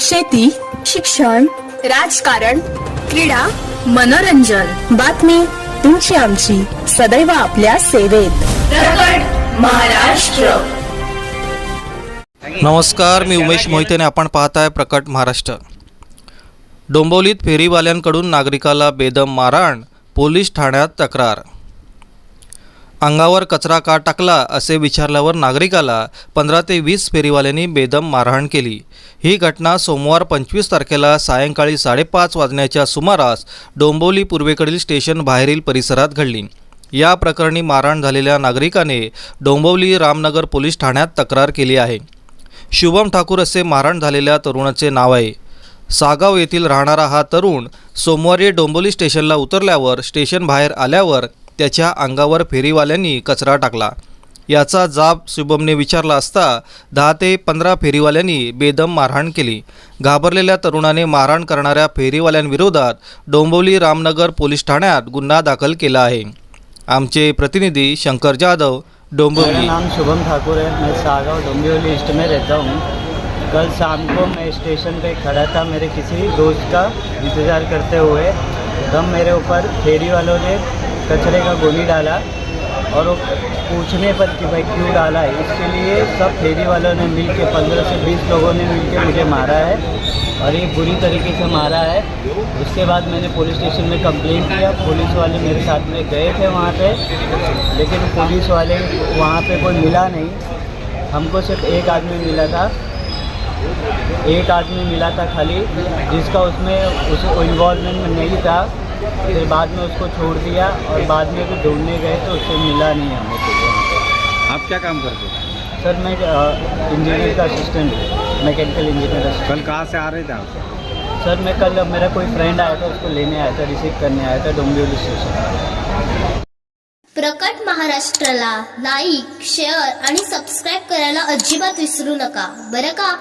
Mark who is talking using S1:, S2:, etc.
S1: शेती शिक्षण राजकारण क्रीडा मनोरंजन. बातमी तुमची आमची. सदैव आपल्या सेवेत. प्रकट महाराष्ट्र.
S2: नमस्कार मी उमेश मोहिते आणि आपण पाहताय प्रकट महाराष्ट्र. डोंबिवलीत फेरीवाल्यांकडून नागरिकाला बेदम मारहाण पोलीस ठाण्यात तक्रार. अंगावर कचरा का टाकला असे विचारल्यावर नागरिकाला पंधरा ते वीस फेरीवाल्यांनी बेदम मारहाण केली. ही घटना सोमवार पंचवीस तारखेला सायंकाळी साडेपाच वाजण्याच्या सुमारास डोंबोली पूर्वेकडील स्टेशन बाहेरील परिसरात घडली. या प्रकरणी मारहाण झालेल्या नागरिकाने डोंबवली रामनगर पोलीस ठाण्यात तक्रार केली आहे. शुभम ठाकूर असे मारहाण झालेल्या तरुणाचे नाव आहे. सागाव येथील राहणारा हा तरुण सोमवारी डोंबोली स्टेशनला उतरल्यावर स्टेशन बाहेर आल्यावर त्याच्या अंगावर फेरीवाल्यांनी कचरा टाकला. याचा जाब शुभमने विचारला असता दहा ते पंधरा फेरीवाल्यांनी बेदम मारहाण केली. घाबरलेल्या तरुणाने मारहाण करणाऱ्या फेरीवाल्यांविरोधात डोंबिवली रामनगर पोलीस ठाण्यात गुन्हा दाखल केला आहे. आमचे प्रतिनिधी शंकर जाधव
S3: मेरा
S2: डोंबिवली
S3: नाम शुभम ठाकुर है। मैं सागाव डोंबिवली ईस्ट में रहता हूँ। कल शाम को मैं स्टेशन पे खड़ा था। मेरे किसी दोस्त का इंतज़ार करते हुए तब मेरे ऊपर फेरी वालों ने कचरे का गोली डाला और वो पूछने पर कि भाई क्यों डाला है? इसके लिए सब फेरी वालों ने मिल के पंद्रह से बीस लोगों ने मिल के मुझे मारा है और ये बुरी तरीके से मारा है। उसके बाद मैंने पुलिस स्टेशन में कंप्लेंट किया। पुलिस वाले मेरे साथ में गए थे वहाँ पे, लेकिन पुलिस वाले वहाँ पे कोई मिला नहीं। हमको सिर्फ़ एक आदमी मिला था। एक आदमी मिला था खाली, जिसका उसमें उसको इन्वॉल्वमेंट नहीं था। फिर बाद में उसको छोड़ दिया और बाद में भी ढूँढने गए तो उससे मिला नहीं हमें पे।
S4: आप क्या काम करते हो?
S3: सर मैं इंजीनियर का असिस्टेंट हूँ मैकेनिकल इंजीनियर
S4: कल कहाँ से आ रहे थे आप?
S3: सर मैं कल मेरा कोई फ्रेंड आया था उसको लेने आया था रिसीव करने आया था डोंबिवली स्टेशन
S5: प्रकट महाराष्ट्राला लाईक शेअर आणि सबस्क्राईब करायला अजिबात विसरू नका. बरं का?